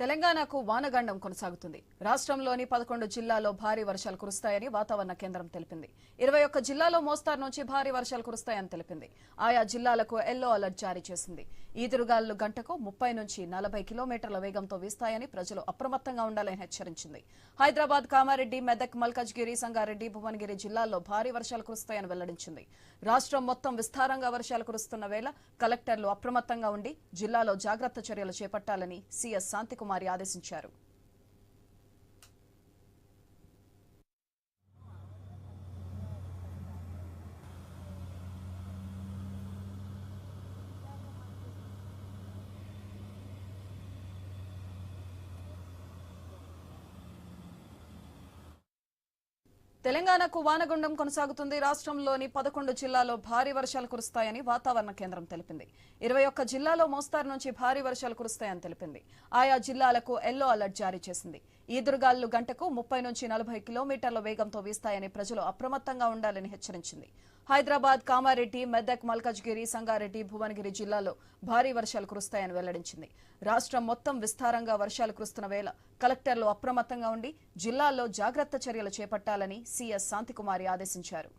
తెలంగాణకు వానగండం కొనసాగుతుంది. రాష్ట్రంలోని పదకొండు జిల్లాలో భారీ వర్షాలు కురుస్తాయని వాతావరణ కేంద్రం తెలిపింది. ఇరవై ఒక్క జిల్లాలో మోస్తారు నుంచి భారీ వర్షాలు కురుస్తాయని తెలిపింది. ఆయా జిల్లాలకు ఎల్లో అలర్ట్ జారీ చేసింది. ఈదురుగాలు గంటకు ముప్పై నుంచి నలభై కిలోమీటర్ల వేగంతో వీస్తాయని ప్రజలు అప్రమత్తంగా ఉండాలని హెచ్చరించింది. హైదరాబాద్ కామారెడ్డి మెదక్ మల్కజ్గిరి సంగారెడ్డి భువనగిరి జిల్లాల్లో భారీ వర్షాలు కురుస్తాయని వెల్లడించింది. రాష్ట్రం మొత్తం విస్తారంగా వర్షాలు కురుస్తున్న వేళ కలెక్టర్లు అప్రమత్తంగా ఉండి జిల్లాలో జాగ్రత్త చర్యలు చేపట్టాలని సీఎస్ శాంతికుమార్ కుమారి ఆదేశించారు. తెలంగాణకు వానగుండం కొనసాగుతుంది. రాష్ట్రంలోని పదకొండు జిల్లాలో భారీ వర్షాలు కురుస్తాయని వాతావరణ కేంద్రం తెలిపింది. ఇరవై ఒక్క జిల్లాలో మోస్తారు నుంచి భారీ వర్షాలు కురుస్తాయని తెలిపింది. ఆయా జిల్లాలకు ఎల్లో అలర్ట్ జారీ చేసింది. ఈదురుగాలు గంటకు ముప్పై నుంచి నలభై కిలోమీటర్ల వేగంతో వీస్తాయని ప్రజలు అప్రమత్తంగా ఉండాలని హెచ్చరించింది. హైదరాబాద్ కామారెడ్డి మెదక్ మల్కజ్గిరి సంగారెడ్డి భువనగిరి జిల్లాలో భారీ వర్షాలు కురుస్తాయని వెల్లడించింది. రాష్ట్రం మొత్తం విస్తారంగా వర్షాలు కురుస్తున్న వేళ కలెక్టర్లు అప్రమత్తంగా ఉండి జిల్లాల్లో జాగ్రత్త చర్యలు చేపట్టాలని సీఎస్ శాంతికుమారి ఆదేశించారు.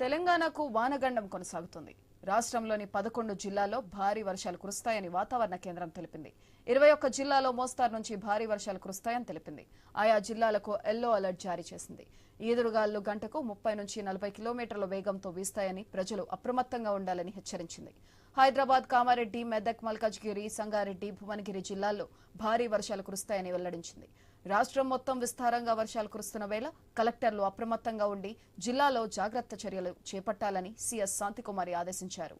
తెలంగాణకు వానగండం కొనసాగుతుంది. రాష్ట్రంలోని పదకొండు జిల్లాల్లో భారీ వర్షాలు కురుస్తాయని వాతావరణ కేంద్రం తెలిపింది. ఇరవై ఒక్క జిల్లాలో మోస్తారు నుంచి భారీ వర్షాలు కురుస్తాయని తెలిపింది. ఆయా జిల్లాలకు ఎల్లో అలర్ట్ జారీ చేసింది. ఈదురుగాలు గంటకు ముప్పై నుంచి నలభై కిలోమీటర్ల వేగంతో వీస్తాయని ప్రజలు అప్రమత్తంగా ఉండాలని హెచ్చరించింది. హైదరాబాద్ కామారెడ్డి మెదక్ మల్కజ్గిరి సంగారెడ్డి భువనగిరి జిల్లాల్లో భారీ వర్షాలు కురుస్తాయని వెల్లడించింది. రాష్ట్రం మొత్తం విస్తారంగా వర్షాలు కురుస్తున్న వేళ కలెక్టర్లు అప్రమత్తంగా ఉండి జిల్లాలో జాగ్రత్త చర్యలు చేపట్టాలని సీఎస్ శాంతికుమారి ఆదేశించారు.